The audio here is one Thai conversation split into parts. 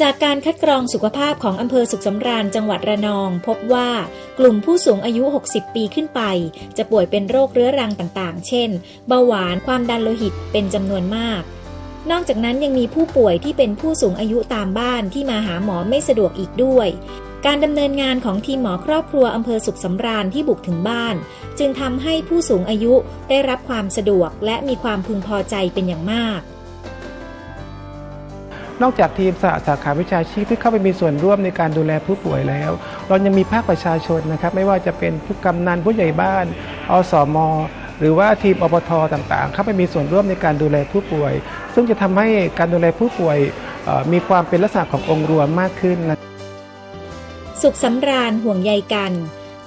จากการคัดกรองสุขภาพของอำเภอสุขสำราญจังหวัดระนอง พบว่ากลุ่มผู้สูงอายุ 60 ปีขึ้นไป จะป่วยเป็นโรคเรื้อรังต่างๆ เช่น เบาหวานความดันโลหิตเป็นจำนวนมาก นอกจากนั้นยังมีผู้ป่วยที่เป็นผู้สูงอายุตามบ้านที่มาหาหมอไม่สะดวกอีกด้วย การดำเนินงานของทีมหมอครอบครัวอำเภอสุขสำราญที่บุกถึงบ้าน จึงทำให้ผู้สูงอายุได้รับความสะดวกและมีความพึงพอใจเป็นอย่างมาก นอกจากทีมสหสาขาวิชาชีพที่เข้าไปมีส่วนร่วมในการดูแลผู้ป่วยแล้ว เรายังมีภาคประชาชนนะครับ ไม่ว่าจะเป็นผู้กำนันผู้ใหญ่บ้าน อสมหรือว่าทีมอปทต่างๆ เข้าไปมีส่วนร่วมในการดูแลผู้ป่วย ซึ่งจะทำให้การดูแลผู้ป่วยมีความเป็นลักษณะขององค์รวมมากขึ้นนะสุขสำราญห่วงใยกัน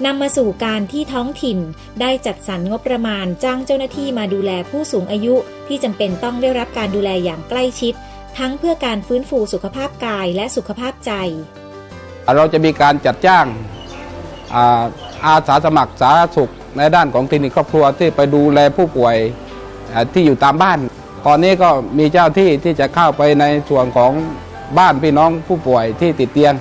นำมาสู่การที่ท้องถิ่นได้จัดสรรงบประมาณจ้างเจ้าหน้าที่มาดูแลผู้สูงอายุที่จำเป็นต้องได้รับการดูแลอย่างใกล้ชิด ทั้งเพื่อการฟื้นฟูสุขภาพกายและสุขภาพใจ เราจะมีการจัดจ้างอาอาสาสมัครสาธารณสุขในด้านของคลินิกครอบครัวที่ไปดูแลผู้ป่วยอ่าที่อยู่ตามบ้าน ตอนนี้ก็มีเจ้าที่ที่จะเข้าไปในส่วนของบ้านพี่น้องผู้ป่วยที่ติดเตียง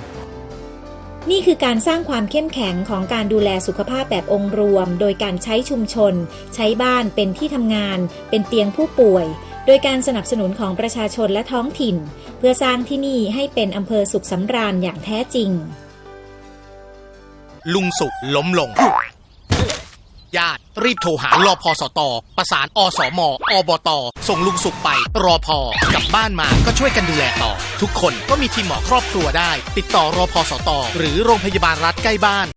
นี่คือการสร้างความเข้มแข็งของการดูแลสุขภาพแบบองค์รวม โดยการใช้ชุมชน ใช้บ้านเป็นที่ทำงาน เป็นเตียงผู้ป่วย โดยการสนับสนุนของประชาชนและท้องถิ่น เพื่อสร้างที่นี่ให้เป็นอำเภอสุขสำราญอย่างแท้จริง ลุงสุขล้มลง ญาติรีบโทรหารอพอสต ประสานอสมอบต ส่งลุงสุขไป รอพอกลับบ้านมาก็ช่วยกันดูแลต่อ ทุกคนก็มีทีมหมอครอบครัวได้ ติดต่อรอพอสต หรือโรงพยาบาลรัฐใกล้บ้าน